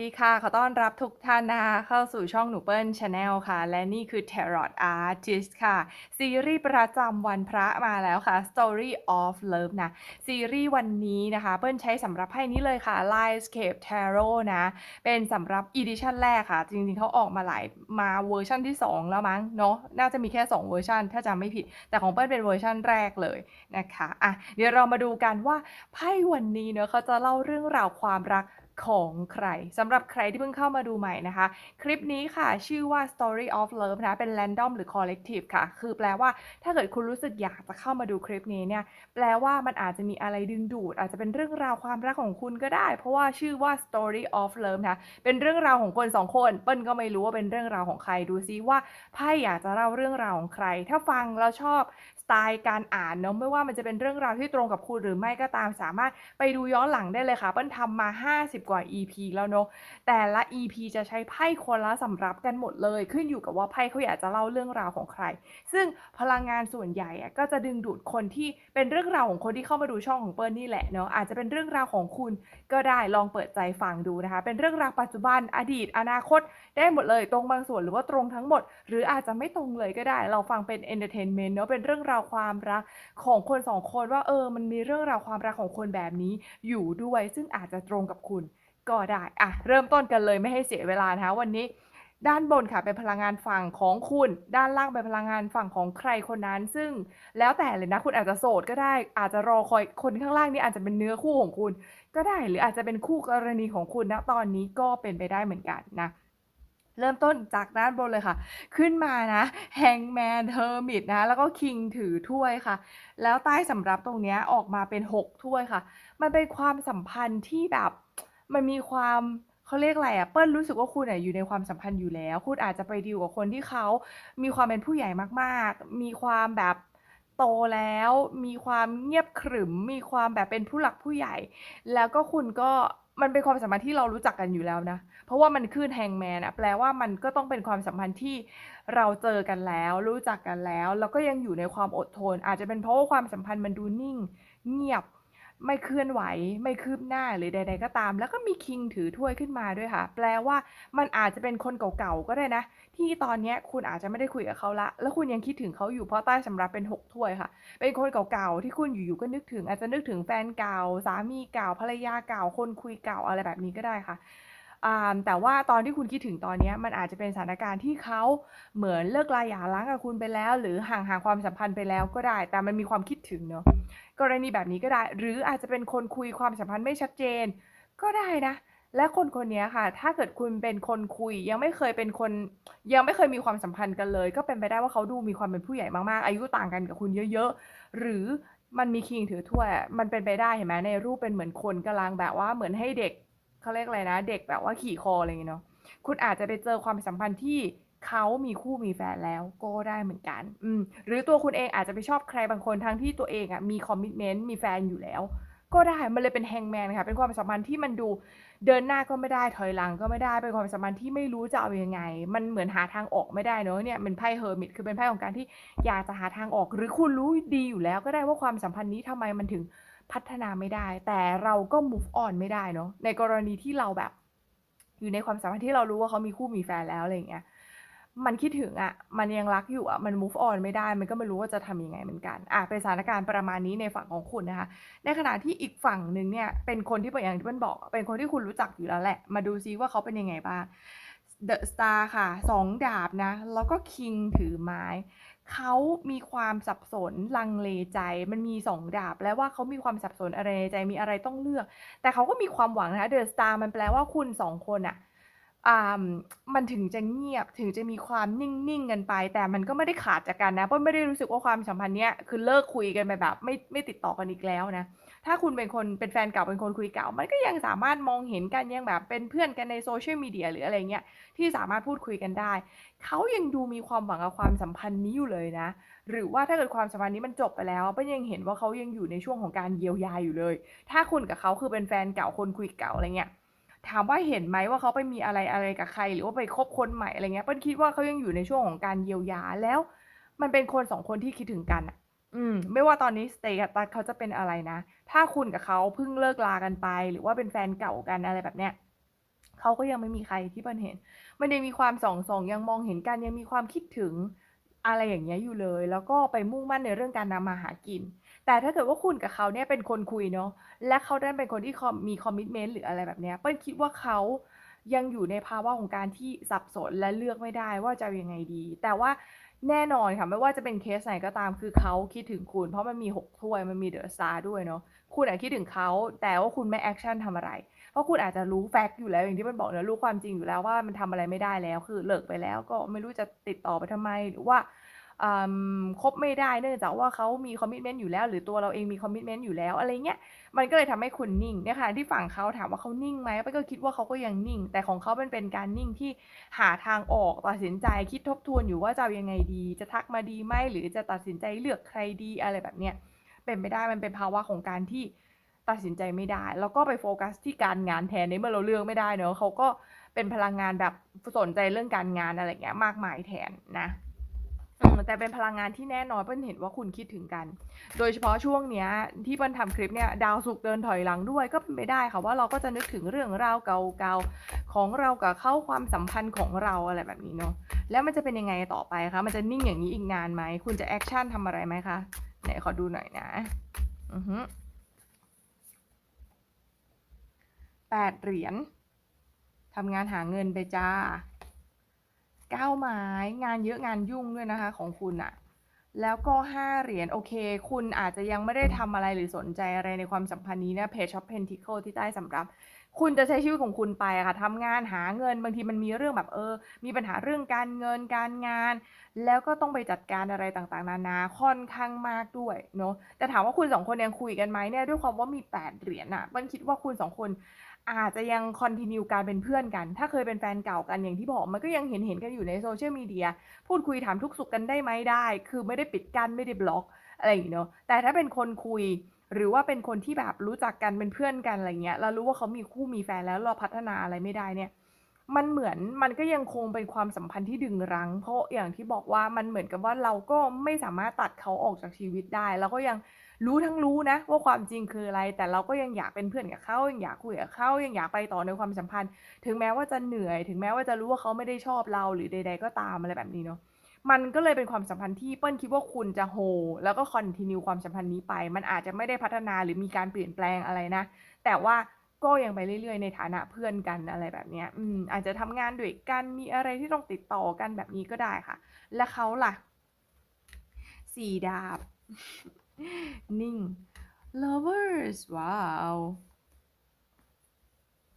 ดีค่ะ ขอต้อนรับทุกท่านนะคะเข้าสู่ช่องหนูเปิ้ลชาแนลค่ะ และนี่คือ Tarot Artist ค่ะ ซีรีส์ประจำวันพระมาแล้วค่ะ Story of Love นะ ซีรีส์วันนี้นะคะ เปิ้ลใช้สำหรับไพ่นี้เลยค่ะ Lionscape Tarot นะ เป็นสำหรับ Edition แรกค่ะ จริงๆเขาออกมาหลายมาเวอร์ชันที่ 2 แล้วมั้งเนาะน่าจะมีแค่ 2 เวอร์ชันถ้าจำไม่ผิด แต่ของเปิ้ลเป็นเวอร์ชันแรกเลยนะคะอะเดี๋ยวเรามาดูกันว่าไพ่วันนี้เนาะเขาจะเล่าเรื่องราวความรัก ของใครสำหรับใครที่เพิ่งเข้ามาดูใหม่นะคะ คลิปนี้ค่ะ ชื่อว่า Story of Love นะเป็น Random หรือ Collective ค่ะ คือแปลว่าถ้าเกิดคุณรู้สึกอยากจะเข้ามาดูคลิปนี้เนี่ย แปลว่ามันอาจจะมีอะไรดึงดูด อาจจะเป็นเรื่องราวความรักของคุณก็ได้ เพราะว่าชื่อว่า Story of Love นะเป็นเรื่องราวของคนสองคนเปิ้ลก็ไม่รู้ว่าเป็นเรื่องราวของใครดูซิว่าไพ่อยากจะเล่าเรื่องราวของใคร ถ้าฟังแล้วชอบ ไตล์การอ่านเนาะไม่ว่ามันจะเป็นเรื่องราวที่ตรงกับคุณหรือไม่ก็ตามสามารถไปดูย้อนหลังได้เลยค่ะเปิ้ลทำมา 50 กว่า EP แล้วเนาะแต่ละ EP จะใช้ไพ่คนละสำรับกันหมดเลย ขึ้นอยู่กับว่าไพ่เขาอยากจะเล่าเรื่องราวของใคร ซึ่งพลังงานส่วนใหญ่ก็จะดึงดูดคนที่เป็นเรื่องราวของคนที่เข้ามาดูช่องของเปิ้ลนี่แหละเนาะอาจจะเป็นเรื่องราวของคุณก็ได้ลองเปิดใจฟังดูนะคะ เป็นเรื่องราวปัจจุบันอดีต อนาคต ได้หมดเลยตรงบางส่วนหรือว่าตรงทั้งหมด หรืออาจจะไม่ตรงเลยก็ได้ เราฟังเป็น entertainment เนาะเป็นเรื่องราวความรักของคนสองคนว่าเออ มันมีเรื่องราวความรักของคนแบบนี้อยู่ด้วย ซึ่งอาจจะตรงกับคุณ ก็ได้อะเริ่มต้นกันเลยไม่ให้เสียเวลานะคะวันนี้ด้านบนค่ะเป็นพลังงานฝั่งของคุณ ด้านล่างเป็นพลังงานฝั่งของใครคนนั้น ซึ่งแล้วแต่เลยนะคุณอาจจะโสดก็ได้ อาจจะรอคอยคนข้างล่างนี่อาจจะเป็นเนื้อคู่ของคุณ ก็ได้หรืออาจจะเป็นคู่กรณีของคุณนะตอนนี้ก็เป็นไปได้เหมือนกันนะ เริ่มต้นจากด้านบนเลยค่ะ ขึ้นมานะแฮงแมนเฮอร์มิตนะ แล้วก็คิงถือถ้วยค่ะ แล้วใต้สำรับตรงนี้ออกมาเป็น 6 ถ้วยค่ะ มันเป็นความสัมพันธ์ที่แบบมันมีความเขาเรียกอะไรอะเปิ้ลรู้สึกว่าคุณอะอยู่ในความสัมพันธ์อยู่แล้ว คุณอาจจะไปดีลกับคนที่เขามีความเป็นผู้ใหญ่มากๆ มีความแบบโตแล้ว มีความเงียบขรึม มีความแบบเป็นผู้หลักผู้ใหญ่ แล้วก็คุณก็ มันเป็นความสัมพันธ์ที่เรารู้จักกันอยู่แล้วนะ เพราะว่ามันขึ้นแฮงแมนอะแปลว่ามันก็ต้องเป็นความสัมพันธ์ที่เราเจอกันแล้ว รู้จักกันแล้ว แล้วก็ยังอยู่ในความอดทน อาจจะเป็นเพราะว่าความสัมพันธ์มันดูนิ่ง เงียบ ไม่เคลื่อนไหว ไม่คืบหน้าหรือใด ๆ ก็ตาม แล้วก็มีคิงถือถ้วยขึ้นมาด้วยค่ะ แปลว่ามันอาจจะเป็นคนเก่าๆก็ได้นะ ที่ตอนนี้คุณอาจจะไม่ได้คุยกับเขาละ แล้วคุณยังคิดถึงเขาอยู่เพราะใต้สำรับเป็น 6 ถ้วยค่ะ เป็นคนเก่าๆที่คุณอยู่ๆก็นึกถึง อาจจะนึกถึงแฟนเก่า สามีเก่าภรรยาเก่า คนคุยเก่าอะไรแบบนี้ก็ได้ค่ะแต่ว่าตอนที่คุณคิดถึงตอนนี้มันอาจจะเป็นสถานการณ์ที่เขาเหมือนเลิกลาหย่าร้างกับคุณไปแล้ว หรือห่างหางความสัมพันธ์ไปแล้วก็ได้ แต่มันมีความคิดถึงเนาะ กรณีแบบนี้ก็ได้ หรืออาจจะเป็นคนคุยความสัมพันธ์ไม่ชัดเจน ก็ได้นะ และคนคนนี้ค่ะ ถ้าเกิดคุณเป็นคนคุย ยังไม่เคยเป็นคน ยังไม่เคยมีความสัมพันธ์กันเลย ก็เป็นไปได้ว่าเขาดูมีความเป็นผู้ใหญ่มากๆ อายุต่างกันกับคุณเยอะ ๆ หรือมันมีคิงถือถ้วยมันเป็นไปได้เห็นไหมในรูปเป็นเหมือนคนกำลังแบบว่าเหมือนให้เด็กเขาเรียกอะไรนะ เด็กแบบว่าขี่คออะไรอย่างเงี้ยเนาะคุณอาจจะไปเจอความสัมพันธ์ที่ เขามีคู่มีแฟนแล้วก็ได้เหมือนกัน อืม หรือตัวคุณเองอาจจะไปชอบใครบางคนทั้งที่ตัวเองอะมีคอมมิชเมนต์มีแฟนอยู่แล้ว ก็ได้ มันเลยเป็นแฮงแมนค่ะ เป็นความสัมพันธ์ที่มันดูเดินหน้าก็ไม่ได้ถอยหลังก็ไม่ได้ เป็นความสัมพันธ์ที่ไม่รู้จะเอายังไง มันเหมือนหาทางออกไม่ได้เนอะเนี่ยเป็นไพ่เฮอร์มิตคือเป็นไพ่ของการที่อยากจะหาทางออก หรือคุณรู้ดีอยู่แล้วก็ได้ว่าความสัมพันธ์นี้ทำไมมันถึงพัฒนาไม่ได้ แต่เราก็ move on ไม่ได้เนาะในกรณีที่เราแบบ อยู่ในความสัมพันธ์ที่เรารู้ว่าเขามีคู่มีแฟนแล้วอะไรอย่างเงี้ย มันคิดถึงอะมันยังรักอยู่อะมัน move on ไม่ได้ มันก็ไม่รู้ว่าจะทำยังไงเหมือนกัน อะ เป็นสถานการณ์ประมาณนี้ในฝั่งของคุณนะคะ ในขณะที่อีกฝั่งหนึ่งเนี่ย เป็นคนที่อย่างที่เปิ้ลบอก เป็นคนที่คุณรู้จักอยู่แล้วแหละ มาดูซิว่าเขาเป็นยังไงบ้าง The Star ค่ะ2ดาบนะ แล้วก็ King ถือไม้ เขามีความสับสนลังเลใจ มันมี2ดาบแปลว่าเขามีความสับสนอะไรในใจ มีอะไรต้องเลือก แต่เขาก็มีความหวังนะคะ The Star มันแปลว่าคุณ2คนน่ะ อ่า มันถึงจะเงียบ ถึงจะมีความนิ่ง ๆ กันไป แต่มันก็ไม่ได้ขาดจากกันนะเปิ้ลไม่ได้รู้สึกว่าความสัมพันธ์เนี้ย คือเลิกคุยกันไปแบบ ไม่ไม่ติดต่อกันอีกแล้วนะ ถ้าคุณเป็นคนเป็นแฟนเก่าเป็นคนคุยเก่า มันก็ยังสามารถมองเห็นกันยังแบบเป็นเพื่อนกันใน Social Media หรืออะไรเงี้ยที่สามารถพูดคุยกันได้ เขายังดูมีความหวังกับความสัมพันธ์นี้อยู่เลยนะ หรือว่าถ้าเกิดความสัมพันธ์นี้มันจบไปแล้วเปิ้ลยังเห็นว่าเขายังอยู่ในช่วงของการเยียวยาอยู่เลย ถ้าคุณกับเขาคือเป็นแฟนเก่าคนคุยเก่าอะไรเงี้ย ถามว่าเห็นไหมว่าเขาไปมีอะไรอะไรกับใคร หรือว่าไปคบคนใหม่อะไรเงี้ยเปิ้ลคิดว่าเขายังอยู่ในช่วงของการเยียวยาแล้ว มันเป็นคน2คนที่คิดถึงกันน่ะอืมไม่ว่าตอนนี้ status เขาจะเป็นอะไรนะ ถ้าคุณกับเขาเพิ่งเลิกลากันไป หรือว่าเป็นแฟนเก่ากันอะไรแบบเนี้ยเขาก็ยังไม่มีใครที่เปิ้ลเห็น มันยังมีความสองสองยังมองเห็นกันยังมีความคิดถึงอะไรอย่างเงี้ยอยู่เลย แล้วก็ไปมุ่งมั่นในเรื่องการทำมาหากิน แต่ถ้าเกิดว่าคุณกับเขาเนี่ยเป็นคนคุยเนาะ และเขาดันเป็นคนที่คอมมีคอมมิตเมนต์หรืออะไรแบบเนี้ยเปิ้ลคิดว่าเขายังอยู่ในภาวะของการที่สับสนและเลือกไม่ได้ว่าจะเอายังไงดี แต่ว่าแน่นอนค่ะ ไม่ว่าจะเป็นเคสไหนก็ตามคือเขาคิดถึงคุณ เพราะมันมีหกถ้วยมันมีเดอะสตาด้วยเนาะคุณอาจคิดถึงเขาแต่ว่าคุณไม่แอคชั่นทำอะไร เพราะคุณอาจจะรู้แฟกต์อยู่แล้วอย่างที่มันบอกเนอะรู้ความจริงอยู่แล้วว่ามันทำอะไรไม่ได้แล้ว คือเลิกไปแล้วก็ไม่รู้จะติดต่อไปทำไมหรือว่า อืมคบไม่ได้เนื่องจากว่าเขามีคอมมิตเมนต์อยู่แล้ว หรือตัวเราเองมีคอมมิตเมนต์อยู่แล้วอะไรเงี้ยมันก็เลยทำให้คุณนิ่งเนี่ยค่ะที่ฝั่งเขาถามว่าเขานิ่งไหมป้าก็คิดว่าเขาก็ยังนิ่ง แต่ของเขาเป็นเป็นการนิ่งที่หาทางออกตัดสินใจคิดทบทวนอยู่ว่าจะยังไงดี จะทักมาดีไหมหรือจะตัดสินใจเลือกใครดีอะไรแบบเนี้ยเป็นไปได้มันเป็นภาวะของการที่ตัดสินใจไม่ได้ แล้วก็ไปโฟกัสที่การงานแทนในเมื่อเราเลือกไม่ได้เนอะเขาก็เป็นพลังงานแบบสนใจเรื่องการงานอะไรเงี้ยมากมายแทนนะ แต่เป็นพลังงานที่แน่นอนเปิ้ลเห็นว่าคุณคิดถึงกัน โดยเฉพาะช่วงเนี้ยที่เปิ้ลทำคลิปเนี่ยดาวสุกเดินถอยหลังด้วยก็เป็นไปได้ค่ะว่าเราก็จะนึกถึงเรื่องราวเก่าๆของเรากับเข้าความสัมพันธ์ของเราอะไรแบบนี้เนาะแล้วมันจะเป็นยังไงต่อไปคะมันจะนิ่งอย่างนี้อีกนานไหมคุณจะแอคชั่นทำอะไรไหมคะไหนขอดูหน่อยนะอือฮึแปดเหรียญทำงานหาเงินไปจ้า เก้าไม้งานเยอะงานยุ่งด้วยนะคะของคุณอะแล้วก็ห้าเหรียญโอเค คุณอาจจะยังไม่ได้ทำอะไรหรือสนใจอะไรในความสัมพันธ์นี้นะเพจช็อปเพนทิเคิลที่ใต้สำรับ คุณจะใช้ชีวิตของคุณไปค่ะทำงานหาเงินบางทีมันมีเรื่องแบบเออ มีปัญหาเรื่องการเงินการงาน แล้วก็ต้องไปจัดการอะไรต่างๆ นานาค่อนข้างมากด้วยเนาะแต่ถามว่าคุณสองคนยังคุยกันไหมเนี่ยด้วยความว่ามีแปดเหรียญอะมันคิดว่าคุณสองคน อาจจะยังคอนติเนียการเป็นเพื่อนกัน ถ้าเคยเป็นแฟนเก่ากันอย่างที่บอกมันก็ยังเห็นเห็นกันอยู่ในโซเชียลมีเดียพูดคุยถามทุกสุขกันได้ไหมได้ คือไม่ได้ปิดกั้นไม่ได้บล็อกอะไรอย่างเนาะแต่ถ้าเป็นคนคุยหรือว่าเป็นคนที่แบบรู้จักกันเป็นเพื่อนกันอะไรเงี้ยเรารู้ว่าเขามีคู่มีแฟนแล้วเราพัฒนาอะไรไม่ได้เนี่ย มันเหมือนมันก็ยังคงเป็นความสัมพันธ์ที่ดึงรั้ง เพราะอย่างที่บอกว่ามันเหมือนกับว่าเราก็ไม่สามารถตัดเขาออกจากชีวิตได้เราก็ยัง รู้ทั้งรู้นะว่าความจริงคืออะไร แต่เราก็ยังอยากเป็นเพื่อนกับเขายังอยากคุยกับเขายังอยากไปต่อในความสัมพันธ์ ถึงแม้ว่าจะเหนื่อย ถึงแม้ว่าจะรู้ว่าเขาไม่ได้ชอบเราหรือใด ๆ ก็ตามอะไรแบบนี้เนาะมันก็เลยเป็นความสัมพันธ์ที่เปิ้ลคิดว่าคุณจะโฮแล้วก็คอนติเนียความสัมพันธ์นี้ไป มันอาจจะไม่ได้พัฒนาหรือมีการเปลี่ยนแปลงอะไรนะ แต่ว่าก็ยังไปเรื่อยๆ ในฐานะเพื่อนกันอะไรแบบนี้อืมอาจจะทำงานด้วยกันมีอะไรที่ต้องติดต่อกันแบบนี้ก็ได้ค่ะ และเขาล่ะสี่ดาบ นิ่ง lovers ว้าว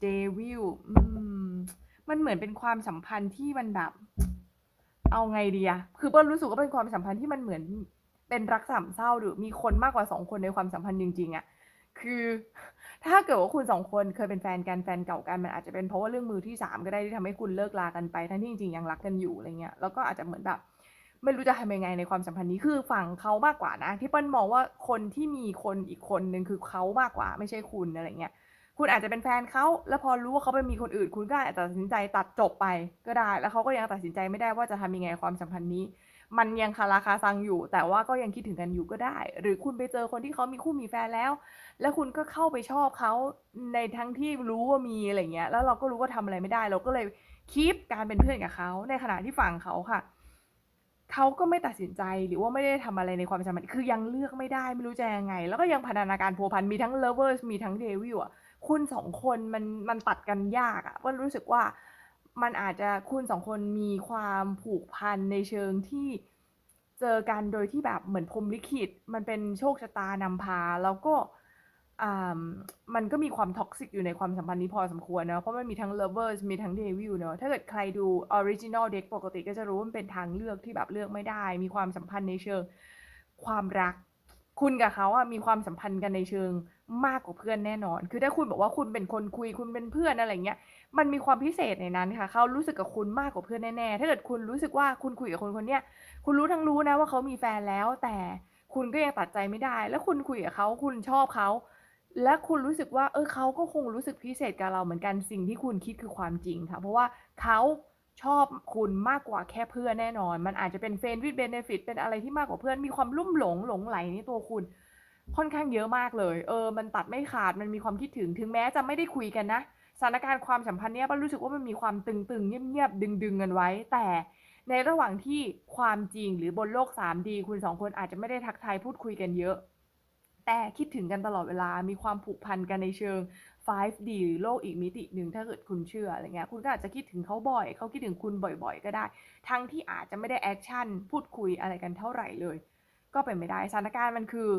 devil อืมมันเหมือนเป็นความสัมพันธ์ที่มันแบบ เอาไงดีอะคือเปิ้ลรู้สึกว่าเป็นความสัมพันธ์ที่มันเหมือนเป็นรักสามเศร้าหรือมีคนมากกว่าสองคนในความสัมพันธ์จริงๆอะคือ ถ้าเกิดว่าคุณสองคนเคยเป็นแฟนกันแฟนเก่ากันมันอาจจะเป็นเพราะว่าเรื่องมือที่สามก็ได้ที่ทำให้คุณเลิกลากันไป ทั้งที่จริงๆยังรักกันอยู่อะไรเงี้ยแล้วก็อาจจะเหมือนแบบ ไม่รู้จะทำยังไงในความสัมพันธ์นี้คือฝั่งเขามากกว่านะ ที่เปิ้ลมองว่าคนที่มีคนอีกคนหนึ่งคือเขามากกว่าไม่ใช่คุณอะไรเงี้ยคุณอาจจะเป็นแฟนเขาแล้วพอรู้ว่าเขาไปมีคนอื่น คุณก็อาจจะตัดสินใจตัดจบไปก็ได้ แล้วเขาก็ยังตัดสินใจไม่ได้ว่าจะทำยังไงความสัมพันธ์นี้ มันยังคาราคาซังอยู่ แต่ว่าก็ยังคิดถึงกันอยู่ก็ได้ หรือคุณไปเจอคนที่เขามีคู่มีแฟนแล้ว แล้วคุณก็เข้าไปชอบเขาในทั้งที่รู้ว่ามีอะไรเงี้ย แล้วเราก็รู้ว่าทำอะไรไม่ได้ เราก็เลยคีปการเป็นเพื่อนกับเขาในขณะที่ฝั่งเขาค่ะ เขาก็ไม่ตัดสินใจหรือว่าไม่ได้ทำอะไรในความสัมพันธ์คือยังเลือกไม่ได้ไม่รู้จะยังไง แล้วก็ยังพันธนาการพัวพันมีทั้ง lovers มีทั้ง devil อะคุณสองคนมันมันตัดกันยากอะว่ารู้สึกว่ามันอาจจะคุณสองคนมีความผูกพันในเชิงที่เจอกันโดยที่แบบเหมือนพรมลิขิต มันเป็นโชคชะตานำพา แล้วก็ อ่ามันก็มีความท็อกซิกอยู่ในความสัมพันธ์นี้พอสมควรเนะเพราะมันมีทั้ง lovers มีทั้ง devil เนอะถ้าเกิดใครดู original deck ปกติก็จะรู้ว่ามันเป็นทางเลือกที่แบบเลือกไม่ได้ มีความสัมพันธ์ในเชิงความรัก คุณกับเขาอะมีความสัมพันธ์กันในเชิงมากกว่าเพื่อนแน่นอน คือถ้าคุณบอกว่าคุณเป็นคนคุยคุณเป็นเพื่อนอะไรเงี้ย มันมีความพิเศษในนั้นค่ะ เขารู้สึกกับคุณมากกว่าเพื่อนแน่ๆ ถ้าเกิดคุณรู้สึกว่าคุณคุยกับคนคนเนี้ย คุณรู้ทั้งรู้นะว่าเขามีแฟนแล้ว แต่คุณก็ยังตัดใจไม่ได้ แล้วคุณคุยกับเขาคุณชอบเขา และคุณรู้สึกว่าเออเขาก็คงรู้สึกพิเศษกับเราเหมือนกันสิ่งที่คุณคิดคือความจริงค่ะ เพราะว่าเขาชอบคุณมากกว่าแค่เพื่อนแน่นอน มันอาจจะเป็น friend with benefit เป็นอะไรที่มากกว่าเพื่อนมีความลุ่มหลงหลงไหลในตัวคุณ ค่อนข้างเยอะมากเลย เออ มันตัดไม่ขาดมันมีความคิดถึงถึงแม้จะไม่ได้คุยกันนะสถานการณ์ความสัมพันธ์เนี้ยเปิ้ลรู้สึกว่ามันมีความตึงๆเงียบๆดึงๆกันไว้ แต่ในระหว่างที่ความจริงหรือบนโลก 3D คุณ2คนอาจจะไม่ได้ทักทายพูดคุยกันเยอะ แต่คิดถึงกันตลอดเวลา มีความผูกพันกันในเชิง 5D หรือโลกอีกมิติหนึ่งถ้าเกิดคุณเชื่ออะไรเงี้ย คุณก็อาจจะคิดถึงเขาบ่อย เขาคิดถึงคุณบ่อยๆ ก็ได้ ทั้งที่อาจจะไม่ได้แอคชั่น พูดคุยอะไรกันเท่าไหร่เลย ก็เป็นไปได้ สถานการณ์มันคือ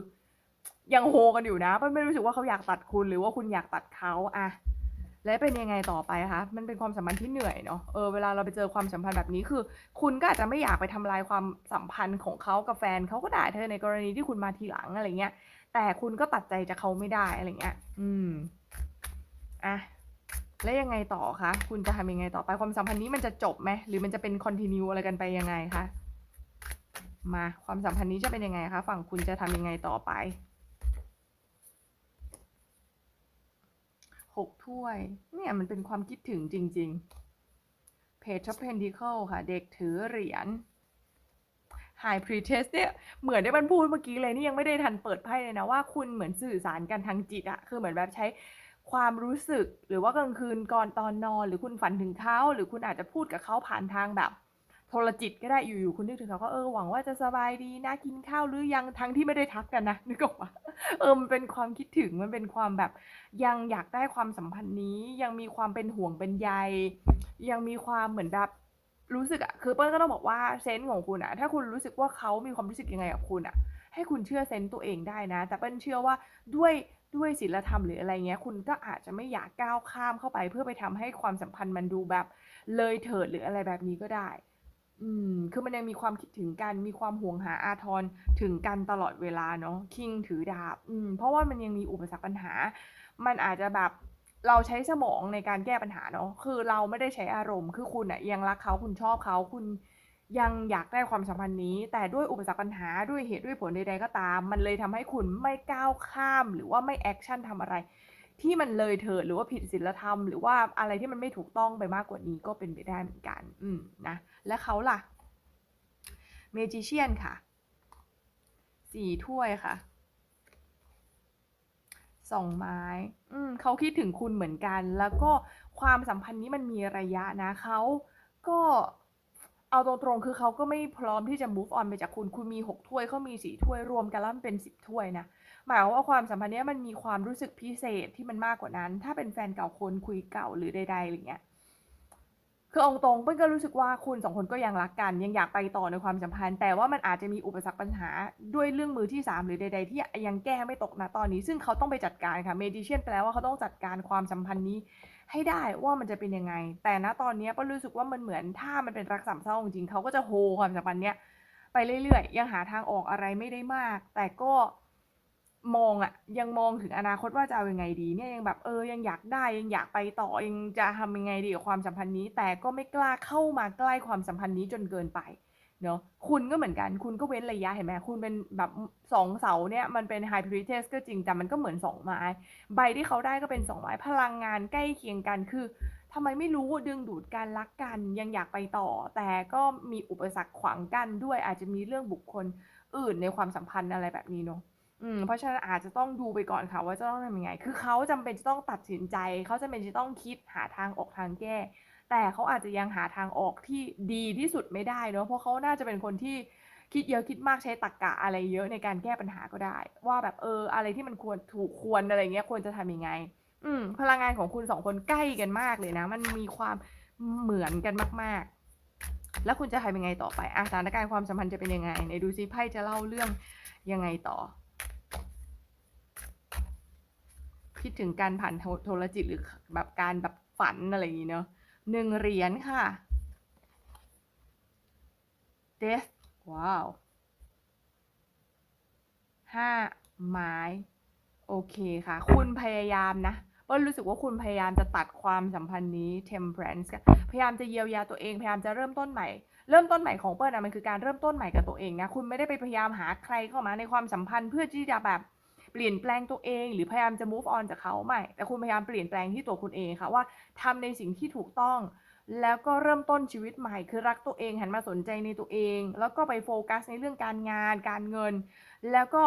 ยังโฮกันอยู่นะ ไม่รู้สึกว่าเขาอยากตัดคุณหรือว่าคุณอยากตัดเขาอะ แล้วเป็นยังไงต่อไปคะ มันเป็นความสัมพันธ์ที่เหนื่อยเนาะ เออ เวลาเราไปเจอความสัมพันธ์แบบนี้คือ คุณก็อาจจะไม่อยากไปทำลายความสัมพันธ์ของเขากับแฟนเขาก็ได้เธอในกรณีที่คุณมาทีหลังอะไรเงี้ย แต่คุณก็ตัดใจจากเขาไม่ได้อะไรเงี้ย อืม อะ แล้วยังไงต่อคะ คุณจะทำยังไงต่อไป ความสัมพันธ์นี้มันจะจบไหมหรือมันจะเป็นคอนทินิวอะไรกันไปยังไงคะ?มา ความสัมพันธ์นี้จะเป็นยังไงคะ?ฝั่งคุณจะทำยังไงต่อไป? 6ถ้วย เนี่ยมันเป็นความคิดถึงจริง ๆ Page of Pentacle ค่ะ เด็กถือเหรียญ High Priestess เนี่ย เหมือนที่มันพูดเมื่อกี้เลย นี่ยังไม่ได้ทันเปิดไพ่เลยนะ ว่าคุณเหมือนสื่อสารกันทางจิตอะคือเหมือนแบบใช้ความรู้สึก หรือว่ากลางคืนก่อนตอนนอน หรือคุณฝันถึงเขา หรือคุณอาจจะพูดกับเขาผ่านทางแบบ ทรจิตก็ได้อยู่ๆคุณนึกถึงเขาก็เออหวังว่าจะสบายดีนะกินข้าวหรือยังทั้งที่ไม่ได้ทักกันนะนึกออกปล่า?เออมันเป็นความคิดถึงมันเป็นความแบบ ยังอยากได้ความสัมพันธ์นี้ ยังมีความเป็นห่วงเป็นใยยังมีความเหมือนแบบรู้สึกอะคือเปิ้ลก็ต้องบอกว่าเซนส์ของคุณอะถ้าคุณรู้สึกว่าเขามีความรู้สึกยังไงกับคุณอะให้คุณเชื่อเซนส์ตัวเองได้นะ แต่เปิ้ลเชื่อว่าด้วยด้วยศีลธรรมหรืออะไรเงี้ย คุณก็อาจจะไม่อยากก้าวข้ามเข้าไป เพื่อไปทำให้ความสัมพันธ์มันดูแบบเลยเถิดหรืออะไรแบบนี้ก็ได้ อืม คือมันยังมีความคิดถึงกัน มีความห่วงหาอาทรถึงกันตลอดเวลาเนาะ King ถือดาบ อืม เพราะว่ามันยังมีอุปสรรคปัญหา มันอาจจะแบบเราใช้สมองในการแก้ปัญหาเนาะ คือเราไม่ได้ใช้อารมณ์ คือคุณน่ะยังรักเขา คุณชอบเขา คุณยังอยากได้ความสัมพันธ์นี้ แต่ด้วยอุปสรรคปัญหา ด้วยเหตุด้วยผลใดๆก็ตาม มันเลยทำให้คุณไม่ก้าวข้าม หรือว่าไม่แอกชันทำอะไร ที่มันเลยเถิดหรือว่าผิดศีลธรรมหรือว่าอะไรที่มันไม่ถูกต้องไปมากกว่านี้ก็เป็นไปได้เหมือนกัน อืมนะแล้วเขาล่ะ Magician ค่ะ4ถ้วยค่ะ2ไม้ อืมเขาคิดถึงคุณเหมือนกัน แล้วก็ความสัมพันธ์นี้มันมีระยะนะเขาก็เอาตรงๆ คือเขาก็ไม่พร้อมที่จะ move on ไปจากคุณ คุณมี 6 ถ้วยเขามี 4 ถ้วยรวมกันแล้วมันเป็น 10 ถ้วยนะ หมายความว่าความสัมพันธ์เนี้ยมันมีความรู้สึกพิเศษที่มันมากกว่านั้น ถ้าเป็นแฟนเก่าคนคุยเก่าหรือใดๆอะไรเงี้ยคืออาตรงๆเปิ้ลก็รู้สึกว่าคุณ2คนก็ยังรักกัน ยังอยากไปต่อในความสัมพันธ์ แต่ว่ามันอาจจะมีอุปสรรคปัญหาด้วยเรื่องมือที่ 3 หรือใด ๆ ที่ยังแก้ไม่ตกณตอนนี้ ซึ่งเขาต้องไปจัดการค่ะ Magician แปลว่าเขาต้องจัดการความสัมพันธ์นี้ให้ได้ว่ามันจะเป็นยังไง แต่ณตอนนี้ยเปิ้ลรู้สึกว่ามันเหมือนถ้ามันเป็นรักสามเศร้าจริงเขาก็จะ hold ความสัมพันธ์เนี้ยไปเรื่อยๆยังหาทางออกอะไรไม่ได้มาก แต่ก็ มองอะยังมองถึงอนาคตว่าจะเอาอยังไงดี เนี่ยยังแบบเออยังอยากได้ยังอยากไปต่อยังจะทำยังไงดีกับความสัมพันธ์นี้ แต่ก็ไม่กล้าเข้ามาใกล้ความสัมพันธ์นี้จนเกินไปเนาะคุณก็เหมือนกัน คุณก็เว้นระยะเห็นไหมคุณเป็นแบบ2เสาเนี่ยมันเป็น High Priestess ก็จริงแต่มันก็เหมือน2ไม้ ใบที่เขาได้ก็เป็น2ไม้พลังงานใกล้เคียงกันคือทำไมไม่รู้ดึงดูดกันรักกันยังอยากไปต่อ แต่ก็มีอุปสรรคขวางกั้นด้วยอาจจะมีเรื่องบุคคลอื่นในความสัมพันธ์อะไรแบบนี้เนาะ อืมเพราะฉะนั้นอาจจะต้องดูไปก่อนค่ะ ว่าจะต้องทำยังไง คือเขาจำเป็นจะต้องตัดสินใจ เขาจำเป็นจะต้องคิดหาทางออกทางแก้ แต่เขาอาจจะยังหาทางออกที่ดีที่สุดไม่ได้เนาะเพราะเขาน่าจะเป็นคนที่คิดเยอะคิดมากใช้ตรรกะอะไรเยอะในการแก้ปัญหาก็ได้ ว่าแบบเออ อะไรที่มันควรถูกควรอะไรเงี้ยควรจะทำยังไง อืม พลังงานของคุณ2คนใกล้กันมากเลยนะ มันมีความเหมือนกันมาก ๆ แล้วคุณจะทำยังไงต่อไปอะสถานการณ์ความสัมพันธ์จะเป็นยังไงไหนดูซิไพ่จะเล่าเรื่องยังไงต่อ คิดถึงกันผ่านโทรจิตหรือแบบการแบบฝันอะไรอย่างงี้เนาะ1เหรียญค่ะ Death ว้าว5ไม้โอเคค่ะ คุณพยายามนะเปิ้ลรู้สึกว่าคุณพยายามจะตัดความสัมพันธ์นี้ Temperance พยายามจะเยียวยาตัวเอง พยายามจะเริ่มต้นใหม่ เริ่มต้นใหม่ของเปิ้ลอะมันคือการเริ่มต้นใหม่กับตัวเองนะ คุณไม่ได้ไปพยายามหาใครเข้ามาในความสัมพันธ์เพื่อที่จะแบบ เปลี่ยนแปลงตัวเอง หรือพยายามจะ move on จากเขาไม่ แต่คุณพยายามเปลี่ยนแปลงที่ตัวคุณเองค่ะว่าทำในสิ่งที่ถูกต้อง แล้วก็เริ่มต้นชีวิตใหม่ คือรักตัวเองหันมาสนใจในตัวเอง แล้วก็ไปโฟกัสในเรื่องการงาน การเงิน แล้วก็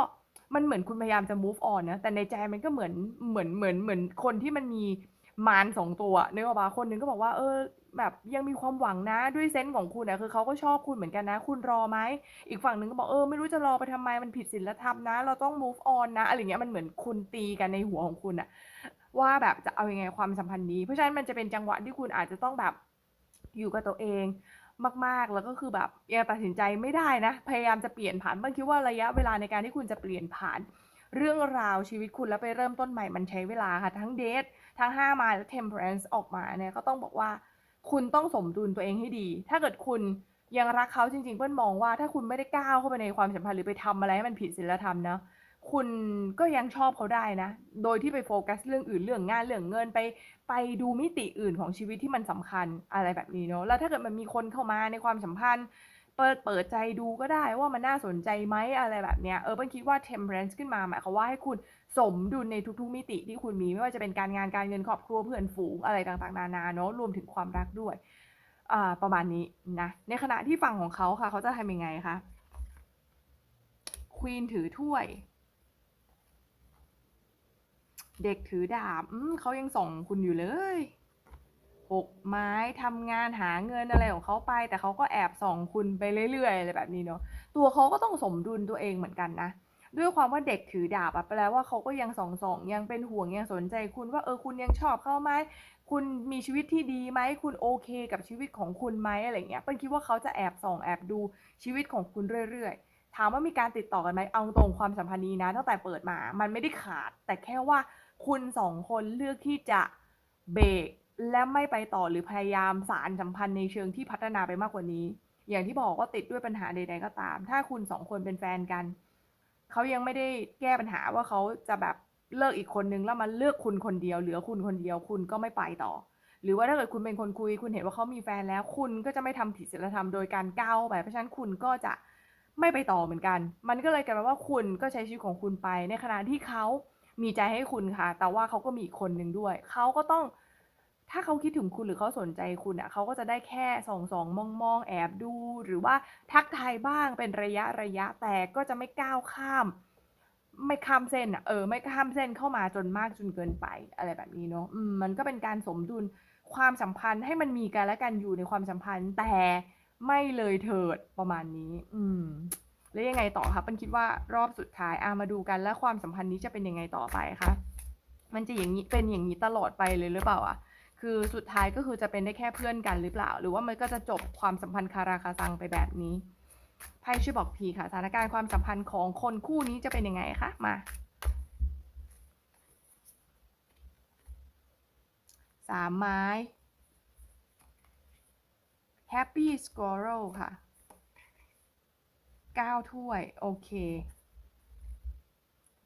มันเหมือนคุณพยายามจะ move on นะแต่ในใจมันก็เหมือนเหมือนเหมือนเหมือนคนที่มันมีมารสองตัวนึกออกปะคนหนึ่งก็บอกว่าเออ แบบยังมีความหวังนะด้วยเซนส์ของคุณอะคือเขาก็ชอบคุณเหมือนกันนะ คุณรอไหมอีกฝั่งหนึ่งก็บอกเออไม่รู้จะรอไปทำไมมันผิดศีลธรรมนะ เราต้อง move on นะอะไรเงี้ยมันเหมือนคุณตีกันในหัวของคุณอะว่าแบบจะเอาอยังไงความสัมพันธ์นี้ เพราะฉะนั้นมันจะเป็นจังหวะที่คุณอาจจะต้องแบบอยู่กับตัวเองมากๆ แล้วก็คือแบบยังตัดสินใจไม่ได้นะ พยายามจะเปลี่ยนผ่านบางคิดว่าระยะเวลาในการที่คุณจะเปลี่ยนผ่าน เรื่องราวชีวิตคุณแล้วไปเริ่มต้นใหม่มันใช้เวลาค่ะ ทั้งเดททั้ง5มาและ temperance ออกมาเนี่ยก็ต้องบอกว่า คุณต้องสมดุลตัวเองให้ดี ถ้าเกิดคุณยังรักเขาจริง ๆเปิ้ลมองว่าถ้าคุณไม่ได้ก้าวเข้าไปในความสัมพันธ์หรือไปทำอะไรให้มันผิดศีลธรรมนะคุณก็ยังชอบเขาได้นะ โดยที่ไปโฟกัสเรื่องอื่นเรื่องงานเรื่องเงินไป ไปดูมิติอื่นของชีวิตที่มันสำคัญอะไรแบบนี้เนาะแล้วถ้าเกิดมันมีคนเข้ามาในความสัมพันธ์ เปิดเปิดใจดูก็ได้ว่ามันน่าสนใจไหมอะไรแบบเนี้ยเออเปิ้ลคิดว่า temperance ขึ้นมาหมายความว่าให้คุณ สมดุลในทุกๆมิติที่คุณมีไม่ว่าจะเป็นการงานการเงินครอบครัวเพื่อนฝูงอะไรต่างๆ นานาเนาะรวมถึงความรักด้วยอ่าประมาณนี้นะในขณะที่ฝั่งของเขาค่ะ เขาจะทำยังไงคะควีนถือถ้วย เด็กถือดาบเขายังส่งคุณอยู่เลยหกไม้ทำงานหาเงินอะไรของเขาไป แต่เขาก็แอบส่องคุณไปเรื่อยๆอะไรแบบนี้เนาะตัวเขาก็ต้องสมดุลตัวเองเหมือนกันนะ ด้วยความว่าเด็กถือดาบอะแปลว่าเขาก็ยังส่องส่องยังเป็นห่วงยังสนใจคุณว่าเออคุณยังชอบเขาไหมคุณมีชีวิตที่ดีไหมคุณโอเคกับชีวิตของคุณไหมอะไรเงี้ยเปิ้ลคิดว่าเขาจะแอบส่องแอบดูชีวิตของคุณเรื่อยๆ ถามว่ามีการติดต่อกันไหมเอาตรงความสัมพันธ์นี้นะตั้งแต่เปิดมา มันไม่ได้ขาด แต่แค่ว่าคุณสองคนเลือกที่จะเบรกและไม่ไปต่อหรือพยายามสารสัมพันธ์ในเชิงที่พัฒนาไปมากกว่านี้ อย่างที่บอกว่าติดด้วยปัญหาใดๆก็ตาม ถ้าคุณสองคนเป็นแฟนกัน เขายังไม่ได้แก้ปัญหาว่าเขาจะแบบเลิกอีกคนนึงแล้วมาเลือกคุณคนเดียวเหลือคุณคนเดียวคุณก็ไม่ไปต่อ หรือว่าถ้าเกิดคุณเป็นคนคุย คุณเห็นว่าเขามีแฟนแล้ว คุณก็จะไม่ทำผิดศีลธรรมโดยการก้าวไปเพราะฉะนั้นคุณก็จะไม่ไปต่อเหมือนกัน มันก็เลยกลายเป็นว่าคุณก็ใช้ชีวิตของคุณไป ในขณะที่เขามีใจให้คุณค่ะ แต่ว่าเขาก็มีอีกคนหนึ่งด้วย เขาก็ต้อง ถ้าเขาคิดถึงคุณหรือเขาสนใจคุณอะเขาก็จะได้แค่ส่องส่องมองมองแอบดู หรือว่าทักทายบ้างเป็นระยะระยะแต่ก็จะไม่ก้าวข้าม ไม่ข้ามเส้นอะเออไม่ข้ามเส้นเข้ามาจนมากจนเกินไปอะไรแบบนี้เนาะอืมมันก็เป็นการสมดุลความสัมพันธ์ให้มันมีกันและกันอยู่ในความสัมพันธ์ แต่ไม่เลยเถิดประมาณนี้ อืมแล้วยังไงต่อคะปันคิดว่ารอบสุดท้ายอามาดูกันแล้วความสัมพันธ์นี้จะเป็นยังไงต่อไปคะมันจะอย่างนี้เป็นอย่างนี้ตลอดไปเลยหรือเปล่าอะ คือสุดท้ายก็คือจะเป็นได้แค่เพื่อนกันหรือเปล่า หรือว่ามันก็จะจบความสัมพันธ์คาราคาซังไปแบบนี้ไพ่ช่วยบอกทีค่ะสถานการณ์ความสัมพันธ์ของคนคู่นี้จะเป็นยังไงคะมาสามไม้ Happy Squirrel ค่ะเก้าถ้วย โอเค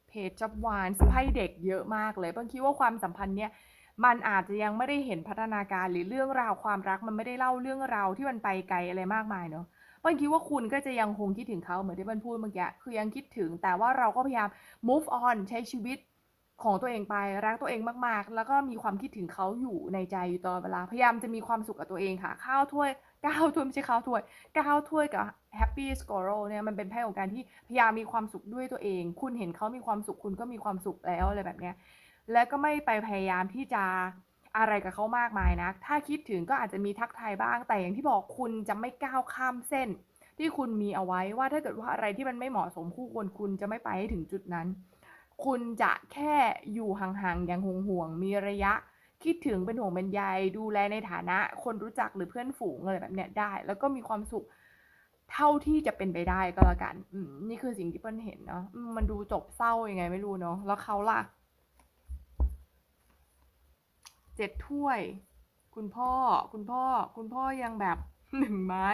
เพจจับวานไพ่เด็กเยอะมากเลยเพิ่งคิดว่าความสัมพันธ์เนี้ย มันอาจจะยังไม่ได้เห็นพัฒนาการหรือเรื่องราวความรักมันไม่ได้เล่าเรื่องราวที่มันไปไกลอะไรมากมายเนาะเปิ้ลคิดว่าคุณก็จะยังคงคิดถึงเขาเหมือนที่เปิ้ลพูดเมื่อกี้คือยังคิดถึงแต่ว่าเราก็พยายาม move on ใช้ชีวิตของตัวเองไปรักตัวเองมากๆ แล้วก็มีความคิดถึงเขาอยู่ในใจอยู่ตลอดเวลาพยายามจะมีความสุขกับตัวเองค่ะข้าวถ้วยก้าวถ้วยไม่ใช่ข้าวถ้วยก้าวถ้วยกับ Happy Squirrel เนี่ยมันเป็นไพ่ของการที่พยายามมีความสุขด้วยตัวเอง คุณเห็นเขามีความสุขคุณก็มีความสุขแล้วอะไรแบบเนี้ย แล้วก็ไม่ไปพยายามที่จะอะไรกับเขามากมายนะ ถ้าคิดถึงก็อาจจะมีทักทายบ้าง แต่อย่างที่บอกคุณจะไม่ก้าวข้ามเส้น ที่คุณมีเอาไว้ว่าถ้าเกิดว่าอะไรที่มันไม่เหมาะสมคู่ควรคุณจะไม่ไปให้ถึงจุดนั้น คุณจะแค่อยู่ห่างๆอย่างห่วงๆมีระยะ คิดถึงเป็นห่วงเป็นใยดูแลในฐานะ คนรู้จักหรือเพื่อนฝูงอะไรแบบเนี้ยได้ แล้วก็มีความสุขเท่าที่จะเป็นไปได้ก็แล้วกัน อืมนี่คือสิ่งที่เปิ้ลเห็นเนาะมมันดูจบเศร้ายังไงไม่รู้เนาะแล้วเขาล่ะ เจ็ดถ้วย คุณพ่อ คุณพ่อ คุณพ่อยังแบบหนึ่งไม้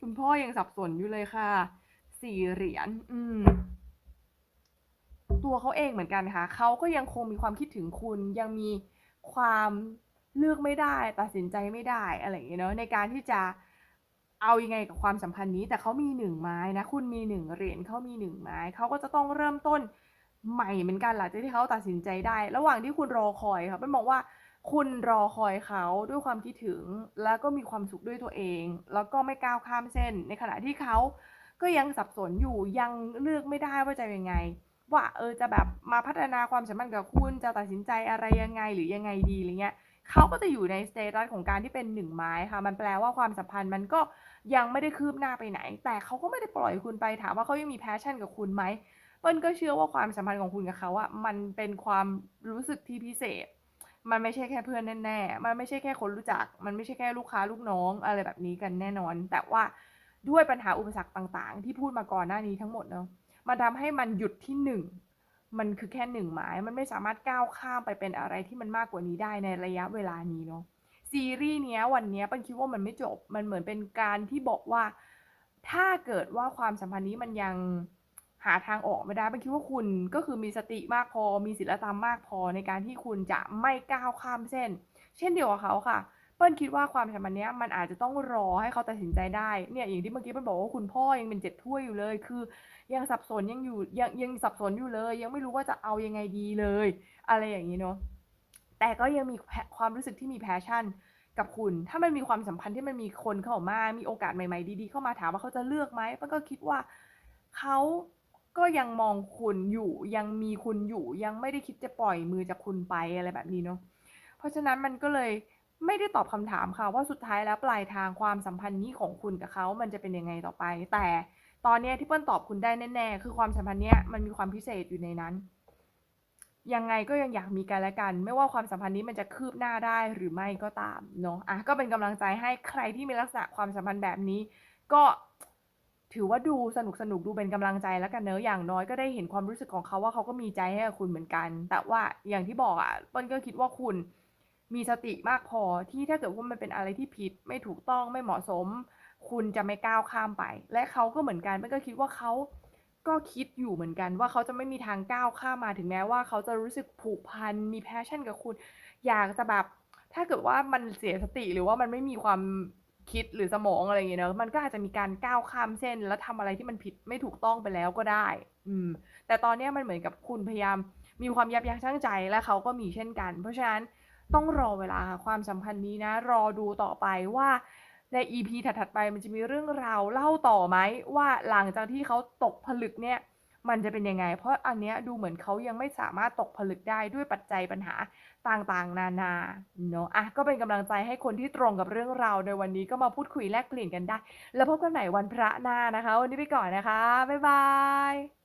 คุณพ่อยังสับสนอยู่เลยค่ะ สี่เหรียญ อืม ตัวเขาเองเหมือนกันค่ะ เขาก็ยังคงมีความคิดถึงคุณ ยังมีความเลือกไม่ได้ ตัดสินใจไม่ได้ อะไรอย่างเงี้ยเนาะ ในการที่จะเอายังไงกับความสัมพันธ์นี้ แต่เขามีหนึ่งไม้นะ คุณมีหนึ่งเหรียญเขามีหนึ่งไม้ เขาก็จะต้องเริ่มต้นใหม่เหมือนกันหลังจากที่เขาตัดสินใจได้ ระหว่างที่คุณรอคอยค่ะเป็นบอกว่า คุณรอคอยเขาด้วยความคิดถึง แล้วก็มีความสุขด้วยตัวเอง แล้วก็ไม่ก้าวข้ามเส้น ในขณะที่เขาก็ยังสับสนอยู่ยังเลือกไม่ได้ว่าจะยังไง ว่าเออจะแบบมาพัฒนาความสัมพันธ์กับคุณจะตัดสินใจอะไรยังไงหรือยังไงดีอะไรเงี้ยเขาก็จะอยู่ในสเตตัสของการที่เป็นหนึ่งไม้ค่ะ มันแปลว่าความสัมพันธ์มันก็ยังไม่ได้คืบหน้าไปไหน แต่เขาก็ไม่ได้ปล่อยคุณไปถามว่าเขายังมี passion กับคุณไหมเปิ้ลก็เชื่อว่าความสัมพันธ์ของคุณกับเขาอะมันเป็นความรู้สึกที่พิเศษ มันไม่ใช่แค่เพื่อนแน่ๆ มันไม่ใช่แค่คนรู้จัก มันไม่ใช่แค่ลูกค้าลูกน้องอะไรแบบนี้กันแน่นอน แต่ว่าด้วยปัญหาอุปสรรคต่างๆ ที่พูดมาก่อนหน้านี้ทั้งหมดเนาะ มันทำให้มันหยุดที่1มันคือแค่1ไม้มันไม่สามารถก้าวข้ามไปเป็นอะไรที่มันมากกว่านี้ได้ในระยะเวลานี้เนาะ ซีรีส์เนี้ยวันเนี้ยปิ้ลคิดว่ามันไม่จบ มันเหมือนเป็นการที่บอกว่า ถ้าเกิดว่าความสัมพันธ์นี้มันยัง หาทางออกไม่ได้เปิ้ลคิดว่าคุณก็คือมีสติมากพอ มีศีลธรรมมากพอในการที่คุณจะไม่ก้าวข้ามเส้น เช่นเดียวกับเขาค่ะ เปิ้ลคิดว่าความสัมพันธ์เนี้ยมันอาจจะต้องรอให้เขาตัดสินใจได้เนี่ยอย่างที่เมื่อกี้เปิ้ลบอกว่าคุณพ่อยังเป็น7ถ้วยอยู่เลย คือ ยังสับสนยังอยู่ยังยังสับสนอยู่เลย ยังไม่รู้ว่าจะเอายังไงดีเลย อะไรอย่างงี้เนาะแต่ก็ยังมีความรู้สึกที่มี passion กับคุณ ถ้ามันมีความสัมพันธ์ที่มันมีคนเข้ามา มีโอกาสใหม่ ๆ ดีๆ เข้ามาถามว่าเขาจะเลือกไหมเปิ้ลก็คิดว่าเขา ก็ยังมองคุณอยู่ยังมีคุณอยู่ยังไม่ได้คิดจะปล่อยมือจากคุณไปอะไรแบบนี้เนาะเพราะฉะนั้นมันก็เลยไม่ได้ตอบคำถามค่ะ ว่าสุดท้ายแล้วปลายทางความสัมพันธ์นี้ของคุณกับเขามันจะเป็นยังไงต่อไป แต่ตอนนี้ที่เปิ้ลตอบคุณได้แน่ๆคือความสัมพันธ์เนี้ยมันมีความพิเศษอยู่ในนั้น ยังไงก็ยังอยากมีกันและกัน ไม่ว่าความสัมพันธ์นี้มันจะคืบหน้าได้หรือไม่ก็ตามเนาะอะก็เป็นกำลังใจให้ใครที่มีลักษณะความสัมพันธ์แบบนี้ ก็ ถือว่าดูสนุกๆดูเป็นกำลังใจแล้วกันเนาะอย่างน้อยก็ได้เห็นความรู้สึกของเขาว่าเขาก็มีใจให้กับคุณเหมือนกัน แต่ว่าอย่างที่บอกอะเปิ้ลก็คิดว่าคุณมีสติมากพอที่ถ้าเกิดว่ามันเป็นอะไรที่ผิดไม่ถูกต้องไม่เหมาะสม คุณจะไม่ก้าวข้ามไป และเขาก็เหมือนกันเปิ้ลก็คิดว่าเขาก็คิดอยู่เหมือนกันว่าเขาจะไม่มีทางก้าวข้ามมาถึงแม้ว่าเขาจะรู้สึกผูกพันมี passion กับคุณ อยากจะแบบถ้าเกิดว่ามันเสียสติหรือว่ามันไม่มีความ คิดหรือสมองอะไรอย่างเงี้เนาะมันก็อาจจะมีการก้าวข้ามเส้น แล้วทำอะไรที่มันผิดไม่ถูกต้องไปแล้วก็ได้ อืม แต่ตอนเนี้ยมันเหมือนกับคุณพยายามมีความยับยั้งชั่งใจและเขาก็มีเช่นกัน เพราะฉะนั้นต้องรอเวลาค่ะความสัมพันธ์นี้นะ รอดูต่อไปว่าใน EP ถัดๆไปมันจะมีเรื่องราวเล่าต่อไหมว่าหลังจากที่เขาตกผลึกเนี่ย มันจะเป็นยังไง เพราะอันเนี้ยดูเหมือนเขายังไม่สามารถตกผลึกได้ด้วยปัจจัยปัญหาต่างๆ นานาเนาะอะก็เป็นกำลังใจให้คนที่ตรงกับเรื่องราวในวันนี้ก็มาพูดคุยแลกเปลี่ยนกันได้ แล้วพบกันใหม่วันพระหน้านะคะ วันนี้ไปก่อนนะคะ บ๊ายบาย